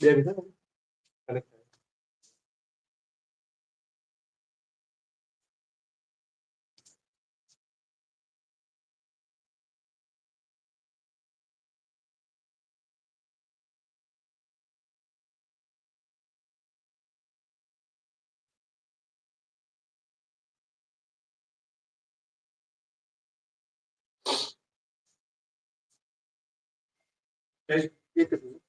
બે એક એક જ મિનિટ.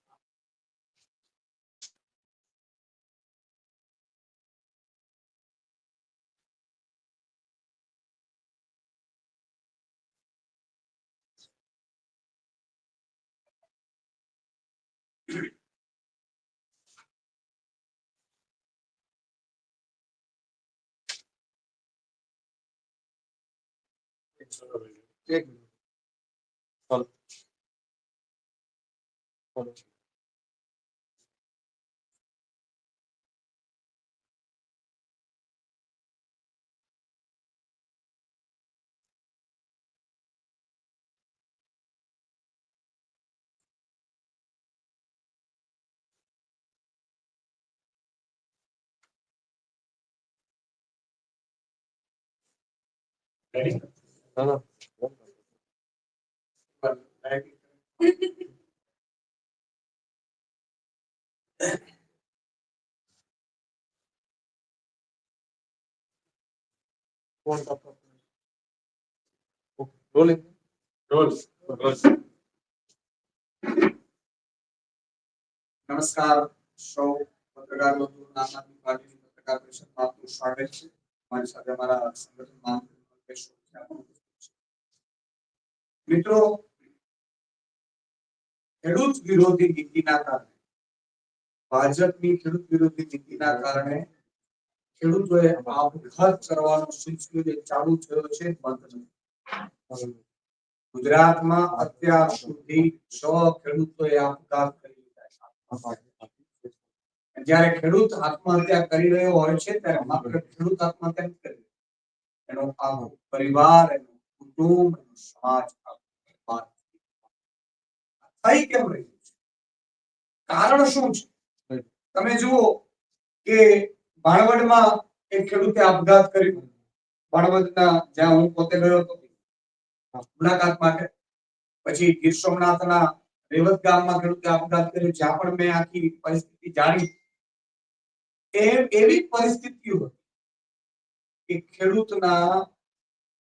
ચાલો ચાલો Ready? No, ના રોલ નમસ્કાર, સૌ પત્રકાર પાર્ટીની પત્રકાર પરિષદમાં આપનું સ્વાગત છે મારી સાથે અમારા સંગઠન છે. મિત્રો, ખેડૂત વિરોધી નીતિના કારણે ભાજપની ખેડૂત વિરોધી નીતિના કારણે ખેડૂતોએ આપઘાત કરવાનો સિલસિલો ચાલુ થયો છે, બંધ નથી ગુજરાતમાં અત્યાર સુધી છ ખેડૂતોએ આપઘાત કરી લીધા. જ્યારે ખેડૂત આત્મહત્યા કરી રહ્યો હોય છે, ત્યારે માત્ર ખેડૂત આત્મહત્યા નથી કરી. એનો આખો પરિવાર, એનો કુટુંબ, એનો સમાજ. થઈ કેમ રહ્યું છે કારણ શું છે તમે જુઓ કે ભાણવડમાં એક ખેડૂતે આપઘાત કર્યો ભાણવડના જ્યાં હું પોતે ગયો હતો, મુલાકાત માટે. પછી ગીર સોમનાથના રેવત ગામમાં ખેડૂતે આપઘાત કર્યો, જ્યાં પણ મેં આખી પરિસ્થિતિ જાણી. એ એવી પરિસ્થિતિઓ હતી કે ખેડૂતના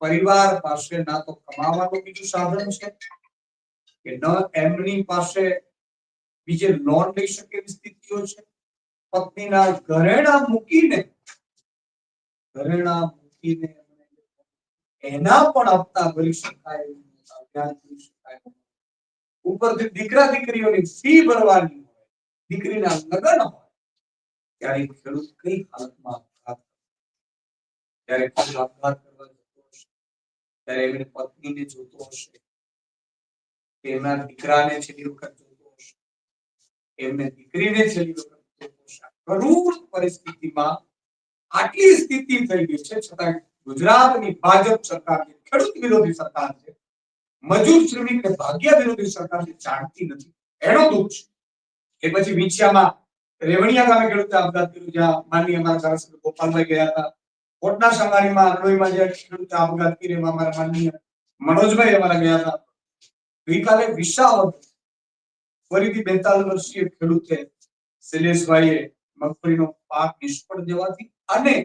પરિવાર પાસે ના તો કમાવાનું બીજું સાધન છે, કે ન એમની પાસે બીજે લોન લઈ શકે એવી સ્થિતિઓ છે. પત્નીના ઘરેણા મૂકીને ઘરેણા મૂકીને એના પણ હપ્તા ભરી શકાય એવું નહોતા, વ્યાજ ભરી શકાય એવું નહોતું. ઉપરથી દીકરા દીકરીઓની ફી ભરવાની હોય દીકરીના લગ્ન હોય ત્યારે એ ખેડૂત કઈ હાલતમાં આપઘાત કરે? ત્યારે ખેડૂત આપઘાત કરવા જતો હશે ત્યારે એમની પત્નીને જોતો હશે કે એમના દીકરાને છેલ્લી વખત જોતો હશે એમને દીકરીને છેલ્લી વખત જોતો હશે આ કરુણ પરિસ્થિતિમાં આટલી સ્થિતિ થઈ ગઈ છે, છતાં ગુજરાતની ભાજપ સરકાર જે ખેડૂત વિરોધી સરકાર છે, મજૂર શ્રમિક ને ભાગ્ય વિરોધી સરકાર જે જાણતી નથી. એનો દુઃખ છે. એ પછી વિછિયામાં રેવણિયા ગામે ખેડૂતે આપઘાત કર્યો, જ્યાં માનનીય અમારા ધારાસભ્ય ગોપાલભાઈ ગયા હતા. કોટના સંગારીમાં અરણોઈમાં જે ખેડૂતે આપઘાત કર્યો, એમાં અમારા માનનીય મનોજભાઈ અમારા ગયા હતા. ગઈકાલે વિશાળ ફરીથી બેતાલીસ વર્ષીય ખેડૂતે શૈલેષભાઈએ મગફળીનો પાક નિષ્ફળ જવાથી અને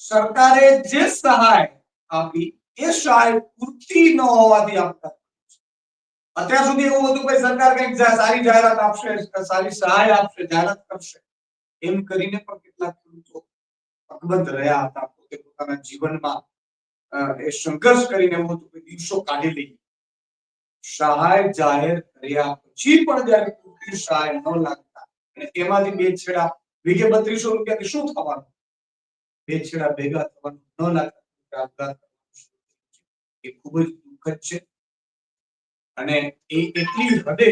સરકારે જે સહાય આપી એ સહાય પૂરતી ન હોવાથી આપતા અત્યાર સુધી એવું હતું કે સરકાર કંઈક સારી જાહેરાત આપશે, સારી સહાય આપશે, જાહેરાત કરશે. એમ કરીને પણ કેટલાક ખેડૂતો અકબંધ રહ્યા હતા. પોતે પોતાના જીવનમાં એ સંઘર્ષ કરીને એવું હતું કે દિવસો કાઢી લઈએ. સહાય જાહેર કર્યા પછી પણ જયારે સહાય ન લાગતા, અને એમાંથી બે છેડા વીઘે બત્રીસો રૂપિયાથી શું થવાનું? બે છેડા ભેગા થવાનું, ન. એ ખૂબ જ દુઃખદ છે. અને એ એટલી હદે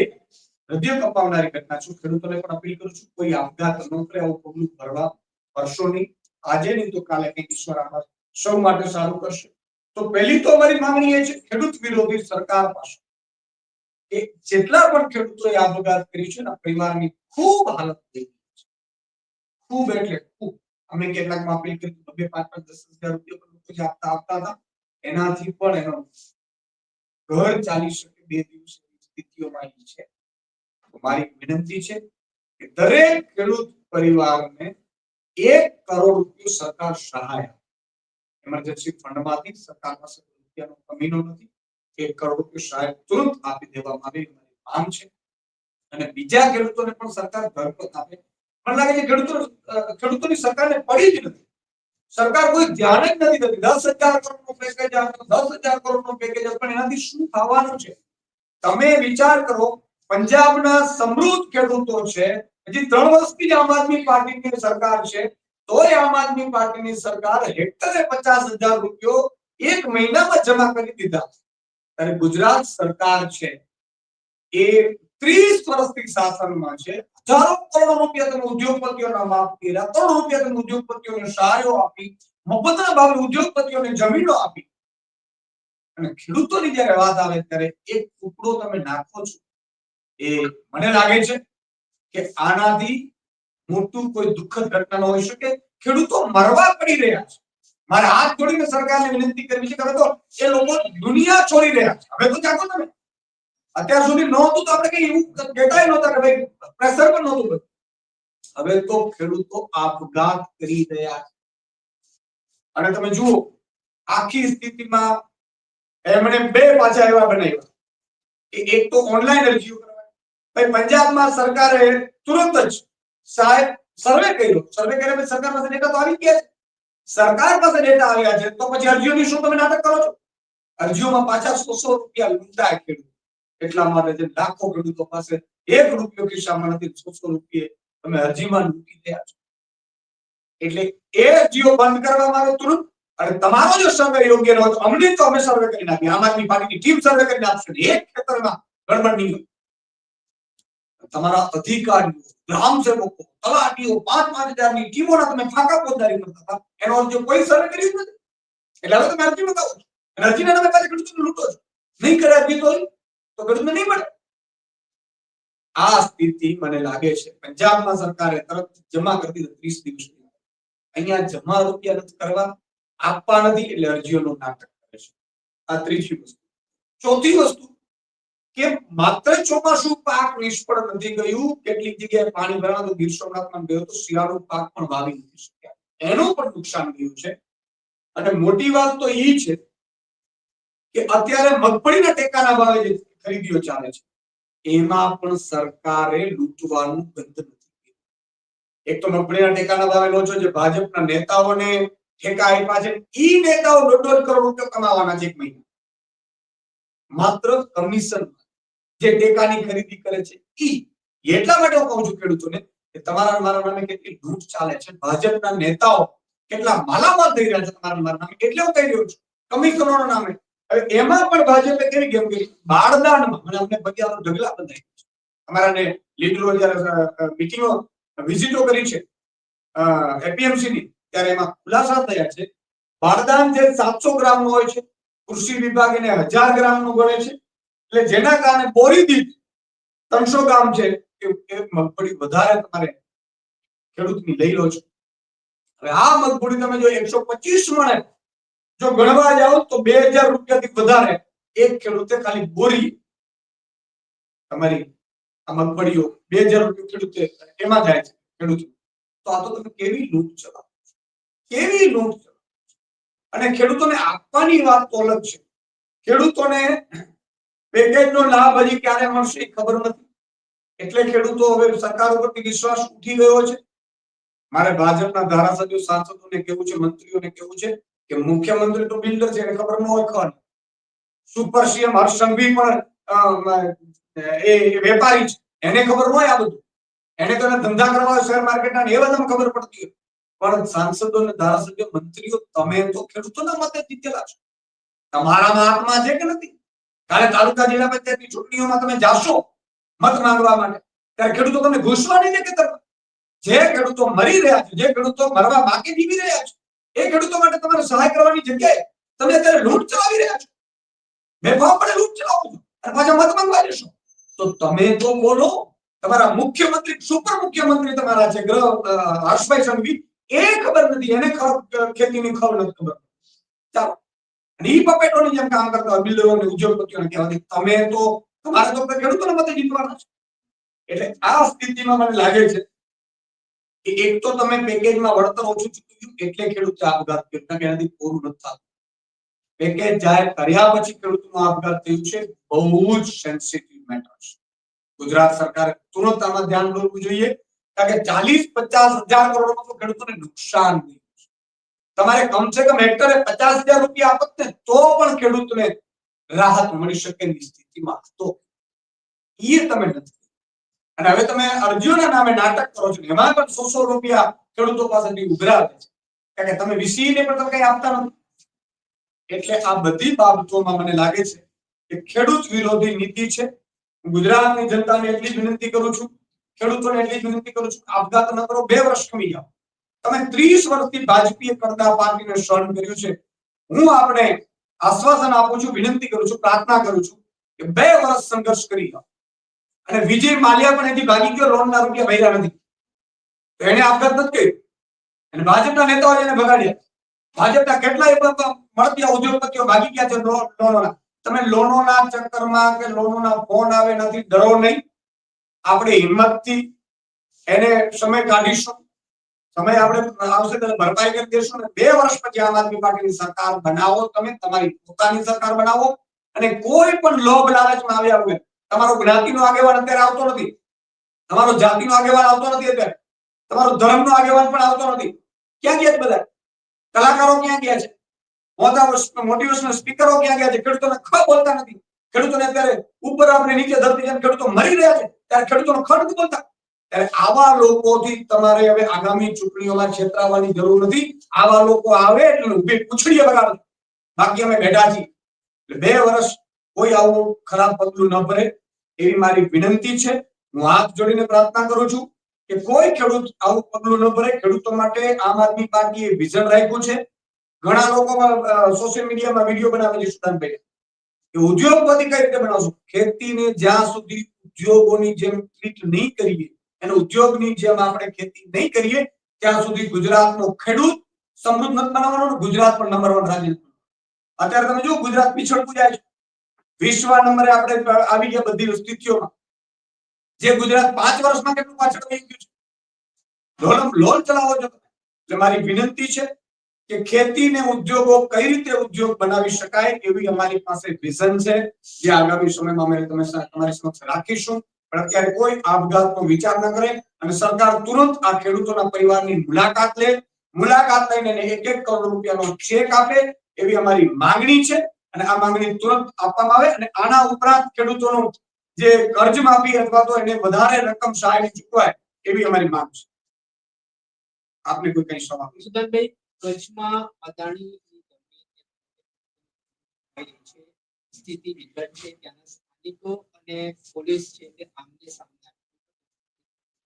હૃદય કપાવનારી ઘટના છું. ખેડૂતોને પણ અપીલ કરું છું, કોઈ આપઘાત ન કરે, આવું પગલું ભરવા ભરશો નહીં. આજે નહીં તો કાલે કંઈક ઈશ્વર આમાં સૌ માટે સારું કરશે. તો પહેલી તો અમારી માંગણી એ છે, ખેડૂત વિરોધી સરકાર પાસે. કે જેટલા પણ ખેડૂતોએ આપઘાત કરી છે ને પરિવારની ખૂબ હાલત થઈ ખૂબ એટલે ખૂબ. અમે કેટલાકમાં અપીલ કરી બે, પાંચ પાંચ, દસ હજાર રૂપિયા પણ લોકો આપતા આપતા હતા. એનાથી પણ એનો ઘર ચાલી શકે બે દિવસ સ્થિતિઓમાં આવી છે. મારી વિનંતી છે કે દરેક ખેડૂત પરિવારને એક કરોડ રૂપિયા સરકાર સહાય ઇમરજન્સી ફંડમાંથી સરકાર પાસે રૂપિયાનો કમીનો નથી. એક કરોડ રૂપિયા સહાય તુરંત આપી દેવામાં આવે મારી માંગ છે. અને બીજા ખેડૂતોને પણ સરકાર ઘરપત આપે. મને છે ખેડૂતો ખેડૂતોની સરકારને પડી જ નથી. સરકાર કોઈ ધ્યાન જ નથી દેતી. દસ હજાર કરોડનું પેકેજ આપે દસ હજાર કરોડનું પેકેજ પણ એનાથી શું થવાનું છે? તમે વિચાર કરો, પંજાબના સમૃદ્ધ ખેડૂતો છે, હજી ત્રણ વર્ષથી જ આમ આદમી પાર્ટીની સરકાર છે, તોય આમ આદમી પાર્ટીની સરકાર હેક્ટરે પચાસ હજાર રૂપિયો એક મહિનામાં જમા કરી દીધા ત્યારે ગુજરાત સરકાર છે, એ ત્રીસ વર્ષથી શાસનમાં છે. હજારો કરોડ રૂપિયા તમે ઉદ્યોગપતિઓના માફ કર્યા કરોડ રૂપિયા તમે ઉદ્યોગપતિઓને સહાયો આપી, મફતના ભાવે ઉદ્યોગપતિઓને જમીનો આપી. અને ખેડૂતોની જયારે વાત આવે ત્યારે એક ટુકડો તમે નાખો છો, એ મને લાગે છે કે આનાથી મોટું કોઈ દુઃખદ ઘટના ન હોઈ શકે. ખેડૂતો મરવા પડી રહ્યા છે. મારે હાથ જોડીને સરકારને વિનંતી કરવી છે કે હવે તો એ લોકો દુનિયા છોડી રહ્યા છે. હવે તો જાગો તમે. અત્યાર સુધી નહોતું તો આપણે કઈ એવું કહેતા નહોતા કે ભાઈ પ્રેશર પણ નહોતું બધું. હવે તો ખેડૂતો આપઘાત કરી રહ્યા છે. અને તમે જુઓ, આખી સ્થિતિમાં એમણે બે પાછા એવા બનાવ્યા. કે એક તો ઓનલાઈન અરજીઓ કરવાની ભાઈ, પંજાબમાં સરકારે તુરંત જ સાહેબ સર્વે કર્યો. સર્વે કર્યા પછી સરકાર પાસે ડેટા તો આવી ગયા છે. સરકાર પાસે ડેટા આવ્યા છે, તો પછી અરજીઓની શું તમે નાટક કરો છો? અરજીઓમાં પાછા સો સો રૂપિયા લૂંટાય ખેડૂત. એટલા માટે જે લાખો ખેડૂતો પાસે એક રૂપિયો ખિસ્સામાં નથી સો સો રૂપિયે તમે અરજીમાં લૂંટી રહ્યા છો. એટલે એ અરજીઓ બંધ કરવામાં આવે તુરંત, અને તમારો જો સર્વે યોગ્ય ન હોય તો અમને તો અમે સર્વે કરી નાખીએ. આમ આદમી પાર્ટીની ટીમ સર્વે કરીને આપશે એક ખેતરમાં ગડબડ નહીં હોય. તમારા અધિકારીઓ ગ્રામ સેવકો તલાટીઓ, પાંચ પાંચ હજારની ટીમોના તમે ફાંકા પોતદારી કરતા હતા. એનો અર્થ જો કોઈ સર્વે કર્યું જ નથી. એટલે હવે તમે અરજી બતાવો છો. અને અરજીને તમે પાછી ખેડૂતોને લૂંટો છો. નહીં કરે અરજી તો તો ખેડૂતને નહીં મળે આ સ્થિતિ મને લાગે છે પંજાબમાં સરકારે તરત જમા કરી ત્રીસ દિવસ અહીંયા જમા રૂપિયા નથી કરવા, આપવા નથી એટલે અરજીઓનું નાટક કરે છે. આ ત્રીજી વસ્તુ. ચોથી વસ્તુ કે માત્ર ચોમાસું પાક નિષ્ફળ નથી ગયું, કેટલીક જગ્યાએ પાણી ભરાણ તો ગીર સોમનાથમાં ગયો તો શિયાળુ પાક પણ વાવી નથી શક્યા. એનું પણ નુકસાન ગયું છે. અને મોટી વાત તો એ છે કે અત્યારે મગફળીના ટેકાના ભાવે જે ખરીદીઓ ચાલે છે. એમાં પણ સરકારે લૂંટવાનું બંધ નથી એક તો મગફળીના ટેકાના ભાવે લો જે ભાજપના નેતાઓને ઠેકા આપ્યા છે. ઈ નેતાઓ દોઢ દોઢ કરોડ રૂપિયા કમાવાના છે એક મહિના. માત્ર કમિશન જે ટેકાની ખરીદી કરે છે ઈ. એટલા માટે હું કહું છું ખેડૂતોને કે તમારા મારા નામે કેટલી લૂંટ ચાલે છે. ભાજપના નેતાઓ કેટલા માલામાલ થઈ રહ્યા છે તમારા મારા નામે. એટલે હું કહી રહ્યો છું કમિશનરોના નામે હવે એમાં પણ ભાજપે કેવી ગેમ કરી બાળદાનમાં. મને અમને ભગિયાનો ઢગલા બંધાઈ અમારા અમારાને લીડરો જ્યારે મિટિંગો વિઝિટો કરી છે એપીએમસી ની ત્યારે એમાં ખુલાસા થયા છે. બારદાન જે સાતસો ગ્રામનું હોય છે, કૃષિ વિભાગ એને હજાર ગ્રામનું ગણે છે. એટલે જેના કારણે બોરી દીઠ ત્રણસો ગ્રામ છે, એ મગફળી વધારે તમારે ખેડૂતની લઈ લો છો. હવે આ મગફળી તમે જો એકસો પચીસ મળે જો ગણવા જાઓ તો બે હજાર રૂપિયાથી વધારે એક ખેડૂતે ખાલી બોરી તમારી આ મગફળીઓ બે હજાર રૂપિયા ખેડૂતે એમાં જાય છે ખેડૂત તો આ તો તમે કેવી લૂંટ ચલાવો કેવી લૂંટ ચલાવો અને ખેડૂતોને આપવાની વાત તો અલગ છે. ખેડૂતોને પેકેજનો લાભ હજી ક્યારે મળશે એ ખબર નથી. એટલે ખેડૂતો હવે સરકાર ઉપરથી વિશ્વાસ ઉઠી ગયો છે. મારે ભાજપના ધારાસભ્યો, સાંસદોને કેવું છે, મંત્રીઓને કેવું છે કે મુખ્યમંત્રી તો બિલ્ડર છે, એને ખબર ન હોય ખન સુપર સીએમ હર્ષ પણ એ વેપારી છે, એને ખબર ન હોય આ બધું. એને તો ધંધા કરવા શેર માર્કેટના એ બધા ખબર પડતી હોય. પણ સાંસદો અને ધારાસભ્યો મંત્રીઓ, તમે તો ખેડૂતોના મતે જીતેલા છો. તમારામાં હાથમાં છે કે નથી? કાલે તાલુકા જિલ્લા પંચાયતની ચૂંટણીઓમાં તમે જાશો મત માંગવા માટે, ત્યારે ખેડૂતો તમને ઘૂસવા નહીં દે કે જે ખેડૂતો મરી રહ્યા છે, જે ખેડૂતો મરવા બાકી જીવી રહ્યા છે એ ખેડૂતો માટે તમારે સહાય કરવાની જગ્યાએ તમે અત્યારે લૂંટ ચલાવી રહ્યા છો. બેફામપણે લૂંટ ચલાવો છો અને પાછા મત માંગવા જશો. તો તમે તો બોલો, તમારા મુખ્યમંત્રી, સુપર મુખ્યમંત્રી તમારા છે, ગ્રહ હર્ષભાઈ સંઘવી, એ ખબર નથી, એને ખેતીની ખબર નથી ખબર. ચાલો. અને પપેટોની જેમ કામ કરતા હોય, બિલ્ડરો અને ઉદ્યોગપતિઓને કહેવાથી તમે તો, તમારે તો ખેડૂતોને મતે જીતવાના છે. એટલે આ સ્થિતિમાં મને લાગે છે કે એક તો તમે પેકેજમાં વળતર ઓછું ચૂકવ્યું એટલે ખેડૂતે આપઘાત કર્યો. કારણ કે એનાથી પૂરું નથી થતું. પેકેજ જાહેર કર્યા પછી ખેડૂતનો આપઘાત થયું છે. બહુ જ સેન્સિટિવ મેટર છે ગુજરાત સરકારે તુરંત આમાં ધ્યાન દોરવું જોઈએ. કારણ કે ચાલીસ પચાસ હજાર કરોડનું તો ખેડૂતોને નુકસાન થયું છે. તમારે કમસે કમ હેક્ટરે પચાસ હજાર રૂપિયા આપત ને તો પણ ખેડૂતને રાહત મળી શકે એની સ્થિતિમાં તો. એ તમે નથી અને હવે તમે અરજીઓના નામે નાટક કરો છો એમાં પણ સો સો રૂપિયા ખેડૂતો પાસેથી ઉઘરાવે છે. કારણ કે તમે વીસી પણ તમે કઈ આપતા નથી. એટલે આ બધી બાબતોમાં મને લાગે છે કે ખેડૂત વિરોધી નીતિ છે. ગુજરાતની જનતાને એટલી વિનંતી કરું છું, ખેડૂતોને એટલી વિનંતી કરું છું આપઘાત ન કરો, બે વર્ષ કમી જાઓ. તમે ત્રીસ વર્ષથી ભાજપીય કરતા પાર્ટીને શરણ કર્યું છે. હું આપણે આશ્વાસન આપું છું, વિનંતી કરું છું, પ્રાર્થના કરું છું કે બે વર્ષ સંઘર્ષ કરી જાઓ. અને વિજય માલ્યા પણ એથી ભાગી ગયો, લોનના રૂપિયા ભર્યા નથી. એને આપઘાત નથી કર્યું. અને ભાજપના નેતાઓ એને ભગાડ્યા. ભાજપના કેટલાય મળતી ઉદ્યોગપતિઓ ભાગી ગયા છે લોનોના. તમે લોનોના ચક્કરમાં કે લોનોના ફોન આવે નથી, ડરો નહીં. આપણે હિંમતથી એને સમય કાઢીશું. સમય આપણે આવશે ત્યારે ભરપાઈ કરી દેશું ને બે વર્ષ પછી આમ આદમી પાર્ટીની સરકાર બનાવો તમે, તમારી પોતાની સરકાર બનાવો અને કોઈ પણ લોભ લાલચમાં આવ્યા વગર તમારો જ્ઞાતિનો આગેવાન અત્યારે આવતો નથી. તમારો જાતિનો આગેવાન આવતો નથી અત્યારે. તમારો ધર્મનો આગેવાન પણ આવતો નથી. ક્યાં ગયા છે બધા? કલાકારો ક્યાં ગયા છે? મોટા મોટિવેશનલ સ્પીકરો ક્યાં ગયા છે? ખેડૂતોને ખ બોલતા નથી. ખેડૂતોને અત્યારે ઉપર આપણે નીચે ધરતી જેમ ખેડૂતો મરી રહ્યા છે, ત્યારે ખેડૂતોનો ખ બોલતા ત્યારે આવા લોકોથી તમારે હવે આગામી ચૂંટણીઓમાં છેતરાવાની જરૂર નથી. આવા લોકો આવે એટલે ઊભી પૂછડીએ બગાડ બાકી અમે બેઠા છીએ. એટલે બે વર્ષ કોઈ આવું ખરાબ પગલું ન ભરે એવી મારી વિનંતી છે. હું હાથ જોડીને પ્રાર્થના કરું છું કે કોઈ ખેડૂત આવું પગલું ન ભરે. ખેડૂતો માટે આમ આદમી પાર્ટીએ વિઝન રાખ્યું છે. ઘણા લોકો સોશિયલ મીડિયામાં વીડિયો બનાવે છે સુદાનભાઈ. કે ઉદ્યોગપતિ કઈ રીતે બનાવશું? ખેતીને જ્યાં સુધી ઉદ્યોગોની જેમ ટ્રીટ નહીં કરીએ, અને ઉદ્યોગની જેમ આપણે ખેતી નહીં કરીએ, ત્યાં સુધી ગુજરાતનો ખેડૂત સમૃદ્ધ નથી બનાવવાનો ગુજરાત પણ નંબર વન રાજ્ય અત્યારે તમે જો ગુજરાત પીછળ પૂજાય છે. વિશ્વ નંબરે આપણે આવી ગયા બધી સ્થિતિઓમાં જે ગુજરાત પાંચ વર્ષમાં કેટલું પાછળ થઈ ગયું છે? લોન લોન ચલાવો છો. એટલે મારી વિનંતી છે કે ખેતી ને ઉદ્યોગો કઈ રીતે ઉદ્યોગ બનાવી શકાય એવી અમારી પાસે વિઝન છે, જે આગામી સમયમાં અમે તમે તમારી સમક્ષ રાખીશું. પણ અત્યારે કોઈ આપઘાતનો વિચાર ન કરે અને સરકાર તુરંત આ ખેડૂતોના પરિવારની મુલાકાત લે. મુલાકાત લઈને એક એક કરોડ રૂપિયાનો ચેક આપે એવી અમારી માંગણી છે. અને આ માંગણી તુરંત આપવામાં આવે અને આના ઉપરાંત ખેડૂતોનું જે કર્જ માફી અથવા તો એને વધારે રકમ સહાયની ચૂકવાય એવી અમારી માંગ છે. આપને કોઈ કઈ સવાલ? સુદાનભાઈ કચ્છમાં અદાણી સ્થિતિ વિકટ છે ત્યાંના સ્થાનિકો અને પોલીસ છે તે આમને સામને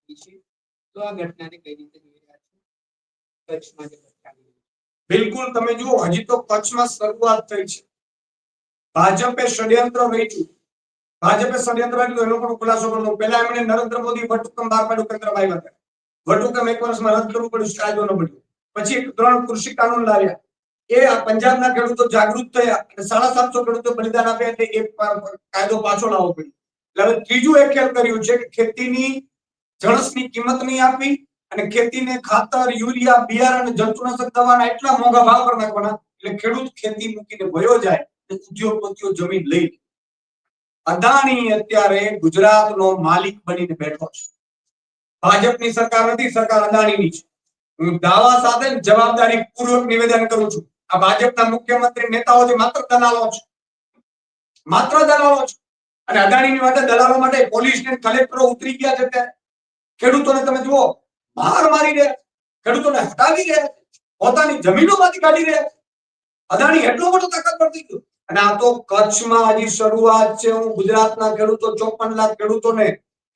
છે તો આ ઘટનાને કઈ રીતે જોઈ રહ્યા છો? કચ્છમાં જે ઘટના બિલકુલ તમે જુઓ હજી તો કચ્છમાં શરૂઆત થઈ છે. ભાજપે ષડયંત્ર વેચ્યું ભાજપે ષડયંત્ર રચ્યું એનો પણ ખુલાસો કરવો પહેલા એમણે નરેન્દ્ર મોદી વટહુકમ બહાર પાડ્યું, કેન્દ્રમાં આવ્યા હતા. વટહુકમ એક વર્ષમાં રદ કરવું પડ્યું કાયદો ન બન્યો પછી ત્રણ કૃષિ કાનૂન લાવ્યા. એ પંજાબ પંજાબના ખેડૂતો જાગૃત થયા અને સાડા સાતસો ખેડૂતો બલિદાન આપ્યા એટલે પા- કાયદો પાછો લાવવો પડ્યો. એટલે ત્રીજું એક ખેલ કર્યું છે કે ખેતીની જણસની કિંમત નહીં આપી અને ખેતીને ખાતર, યુરિયા, બિયારણ જંતુનાશક દવાના એટલા મોંઘા ભાવ પર નાખવાના, એટલે ખેડૂત ખેતી મૂકીને વયો જાય. ઉદ્યોગપતિઓ જમીન લઈ. અદાણી અત્યારે ગુજરાતનો માલિક બનીને બેઠો છે. ભાજપની સરકાર નથી, સરકાર અદાણીની છે. હું દાવા સાથે જવાબદારી પૂર્વક નિવેદન કરું છું. આ ભાજપના મુખ્યમંત્રી નેતાઓ જે માત્ર દલાલો છે. માત્ર દલાલો છે. અને અદાણીની માટે દલાલો માટે પોલીસ ને કલેક્ટરો ઉતરી ગયા છે ત્યારે ખેડૂતોને તમે જુઓ, માર મારી રહ્યા ખેડૂતોને હટાવી રહ્યા પોતાની જમીનોમાંથી કાઢી રહ્યા અદાણી એટલો મોટો તાકાતવર થઈ ગયો. અને આ તો કચ્છમાં હજી શરૂઆત છે. હું ગુજરાતના ખેડૂતો ચોપન લાખ ખેડૂતોને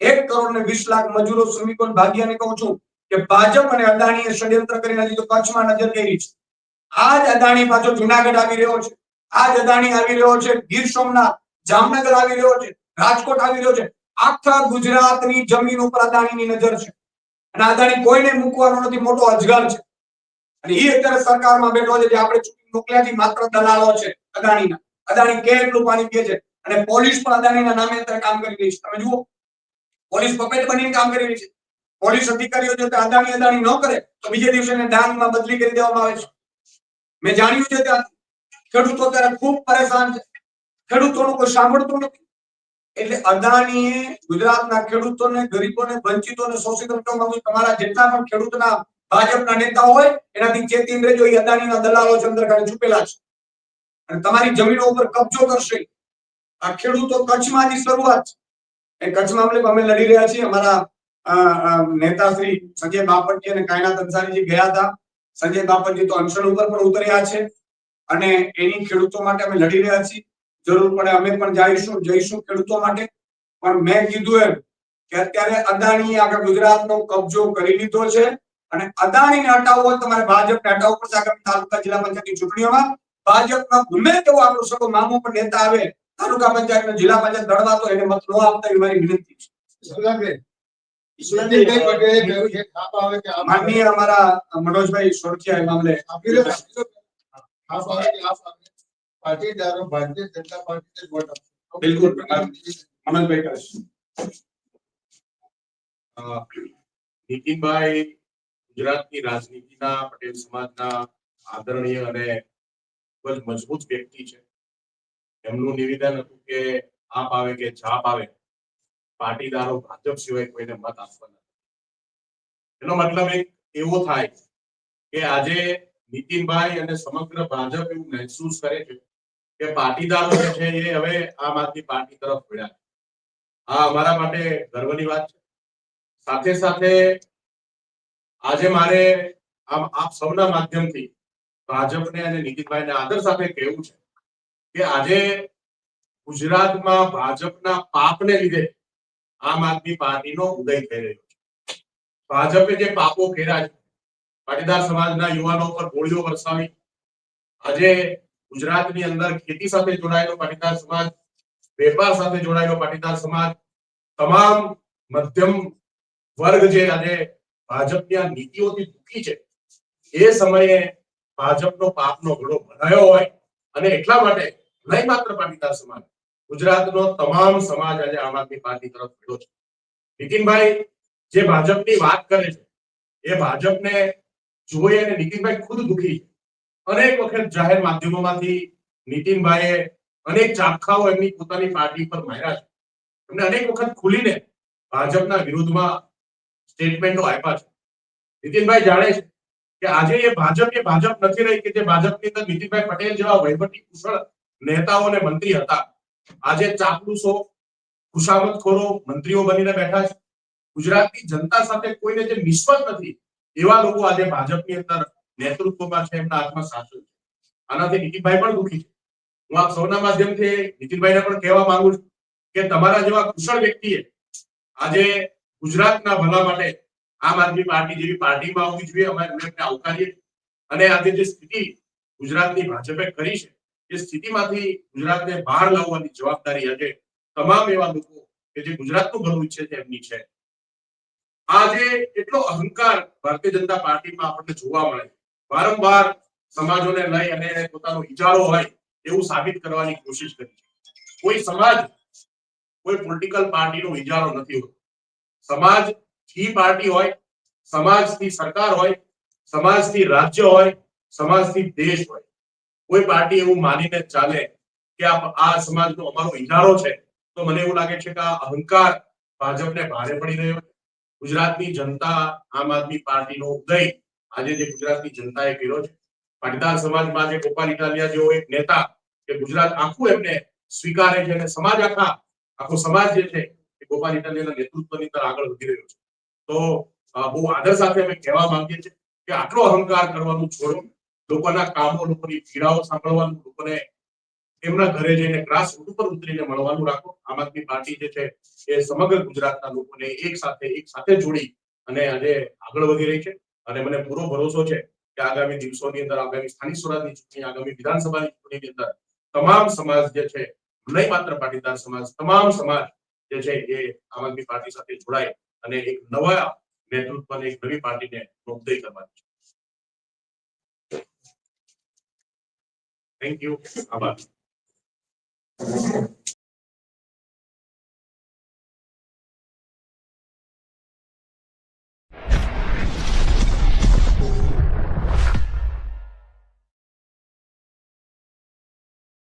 એક કરોડ ને વીસ લાખ મજૂરો, શ્રમિકો ભાગ્યાને કહું છું કે ભાજપ અને અદાણીએ ષડયંત્ર કરીને હજી તો કચ્છમાં નજર કરી છે. આજ અદાણી પાછો જુનાગઢ આવી રહ્યો છે. આ જ અદાણી આવી રહ્યો છે, ગીર સોમનાથ, જામનગર આવી રહ્યો છે, રાજકોટ આવી રહ્યો છે. આખા ગુજરાતની જમીન ઉપર અદાણીની નજર છે. અને અદાણી કોઈને મૂકવાનો નથી, મોટો અજગર છે. અને એ અત્યારે સરકારમાં બેઠો છે જે આપણે ચૂંટણી મોકલ્યા છે માત્ર દલાલો છે. અદાણીના. અદાણી કે એટલું પાણી પીએ છે? અને પોલીસ પણ અદાણીના નામે અત્યારે કામ કરી રહી છે. તમે જુઓ, પોલીસ પપેટ બનીને કામ કરી રહી છે. પોલીસ અધિકારીઓ જો અદાણી અદાણી ન કરે, તો બીજે દિવસે એને ડાંગમાં બદલી કરી દેવામાં આવે છે. મેં જાણ્યું છે ત્યાં ખેડૂતો અત્યારે ખૂબ પરેશાન છે. ખેડૂતોનું કોઈ સાંભળતું નથી. એટલે અદાણીએ ગુજરાતના ખેડૂતોને, ગરીબોને, વંચિતોને શોષિત તમારા જેટલા પણ ખેડૂતના ભાજપના નેતાઓ હોય, એનાથી ચેતીને રહેજો એ અદાણીના દલાલો છે અંદર છુપેલા છે. અને તમારી જમીનો ઉપર કબજો કરશે. આ ખેડૂતો કચ્છમાંથી શરૂઆત એ કચ્છ મામલે અમે લડી રહ્યા છીએ. અમારા નેતા શ્રી સંજય બાપટજી અને કાયનાથ અંસારીજી ગયા હતા. સંજય બાપટજી તો અનશન ઉપર પણ ઉતર્યા છે. અને એની ખેડૂતો માટે અમે લડી રહ્યા છીએ. જરૂર પડે અમે પણ જઈશું જઈશું ખેડૂતો માટે. પણ મેં કીધું એમ કે અત્યારે અદાણી આગળ ગુજરાતનો કબજો કરી લીધો છે. અને અદાણીને હટાવવો તમારે ભાજપને હટાવવું પડશે. આગામી તાલુકા જિલ્લા પંચાયતની ચૂંટણીઓમાં. ભાજપનો ગમે તેવો આપણો સગો મામો પણ નેતા આવે તાલુકા પંચાયત જિલ્લા પંચાયત લડવા તો એને મત ન આપતા એવી મારી વિનંતી છે. માનનીય અમારા મનોજભાઈ સોરઠિયા એ મામલે. પાટીદારો ભારતીય જનતા પાર્ટીને વોટ બિલકુલ. મનોજભાઈ નીતિનભાઈ ગુજરાતની રાજનીતિના પટેલ સમાજના આદરણીય અને ખૂબ જ મજબૂત વ્યક્તિ છે. એમનું નિવેદન હતું કે આપ આવે કે જાપ આવે, પાટીદારો ભાજપ સિવાય કોઈને મત આપવાના એનો મતલબ એક એવો થાય કે આજે નીતિનભાઈ અને સમગ્ર ભાજપ એવું મહેસૂસ કરે છે કે પાટીદારો જે છે એ હવે આમ આદમી પાર્ટી તરફ વળ્યા. આ અમારા માટે ગર્વની વાત છે. સાથે સાથે આજે મારે આમ આપ સૌના માધ્યમથી ભાજપને અને નીતિનભાઈને આદર સાથે કહેવું છે કે આજે ગુજરાતમાં ભાજપના પાપને લીધે આમ આદમી પાર્ટીનો ઉદય થઈ રહ્યો છે. ભાજપે જે પાપો કર્યા છે, પાટીદાર સમાજના યુવાનો પર ગોળીઓ વરસાવી, આજે ગુજરાતની અંદર ખેતી સાથે જોડાયેલો પાટીદાર સમાજ, વેપાર સાથે જોડાયેલો પાટીદાર સમાજ, તમામ મધ્યમ વર્ગ જે આજે ભાજપની આ નીતિઓથી દુઃખી છે, એ સમયે ભાજપનો પાપનો ઘડો ભરાયો હોય અને એટલા માટે નહીં માત્ર પાટીદાર સમાજ, ગુજરાતનો તમામ સમાજ આજે આમ આદમી પાર્ટી તરફ ભેડો છે. નીતિનભાઈ જે ભાજપની વાત કરે છે, એ ભાજપને જોઈ અને નીતિનભાઈ ખુદ દુખી અનેક વખત જાહેર માધ્યમોમાંથી નીતિનભાઈએ અનેક ચાખાઓ એમની પોતાની પાર્ટી પર માર્યા છે. એમને અનેક વખત ખુલીને ભાજપના વિરુદ્ધમાં સ્ટેટમેન્ટો આપ્યા છે. નીતિનભાઈ જાણે છે કે આજે એ ભાજપ એ ભાજપ નથી રહી કે જે ભાજપની અંદર નીતિનભાઈ પટેલ જેવા વહીવટી કુશળ નેતાઓ અને મંત્રી હતા. આજે ચાપલુસો ખુશામતખોરો મંત્રીઓ બનીને બેઠા છે. ગુજરાતની જનતા સાથે કોઈને જે નિસ્બત નથી, એવા લોકો આજે ભાજપની અંદર નેતૃત્વમાં છે, એમના હાથમાં શાસન છે. આનાથી નીતિનભાઈ પણ દુઃખી છે. હું આપ સૌના માધ્યમથી નીતિનભાઈને પણ કહેવા માંગુ છું કે તમારા જેવા કુશળ વ્યક્તિએ આજે ગુજરાતના ભલા માટે આમ આદમી પાર્ટી જેવી પાર્ટીમાં આવવી જોઈએ. અમે એમને આવકારીએ અને આજે જે સ્થિતિ ગુજરાતની ભાજપે કરી છે, એ સ્થિતિમાંથી ગુજરાતને બહાર લાવવાની જવાબદારી આજે તમામ એવા લોકો કે જે ગુજરાતનું ભલું ઈચ્છે છે, એમની છે. આજે એટલો અહંકાર ભારતીય જનતા પાર્ટીમાં આપણને જોવા મળે. વારંવાર સમાજોને લઈ અને પોતાનો ઇજારો હોય એવું સાબિત કરવાની કોશિશ કરી છે. કોઈ સમાજ કોઈ પોલિટિકલ પાર્ટીનો ઇજારો નથી હોતો. સમાજ થી પાર્ટી હોય, સમાજથી સરકાર હોય, સમાજથી રાજ્ય હોય, સમાજથી દેશ હોય, કોઈ પાર્ટી એવું માનીને ચાલે કે આ સમાજનો અમારો ઇજારો છે, તો મને એવું લાગે છે કે આ અહંકાર ભાજપને ભારે પડી રહ્યો છે. ગુજરાતની જનતા આમ આદમી પાર્ટીનો ઉદય આજે જે ગુજરાતની જનતાએ કર્યો છે. પાટીદાર સમાજમાં જે ગોપાલ ઇટાલિયા જેવો એક નેતા કે ગુજરાત આખું એમને સ્વીકારે છે અને સમાજ આખા, આખો સમાજ જે છે એ ગોપાલ ઇટાલિયાના નેતૃત્વની અંદર આગળ વધી રહ્યો છે. તો બહુ આદર સાથે અમે કહેવા માંગીએ છીએ કે આટલો અહંકાર કરવાનું છોડો. લોકોના કામો, લોકોની પીડાઓ સાંભળવાનું, લોકોને એમના ઘરે જઈને ગ્રાસ રૂટ ઉપર ઉતરીને મળવાનું રાખો. આમ આદમી પાર્ટી જે છે એ સમગ્ર ગુજરાતના લોકોને એક સાથે એક સાથે જોડી અને આજે આગળ વધી રહી છે. અને મને પૂરો ભરોસો છે કે આગામી દિવસોની અંદર, આગામી સ્થાનિક સ્વરાજની ચૂંટણી, આગામી વિધાનસભાની ચૂંટણીની અંદર તમામ સમાજ જે છે નહીં માત્ર પાટીદાર સમાજ, તમામ સમાજ જે છે એ આમ આદમી પાર્ટી સાથે જોડાય. અને એક નવા નેતૃત્વને એક નવી પાર્ટીને પ્રોત્સાહિત કરવાની છે. થેન્ક યુ આભાર.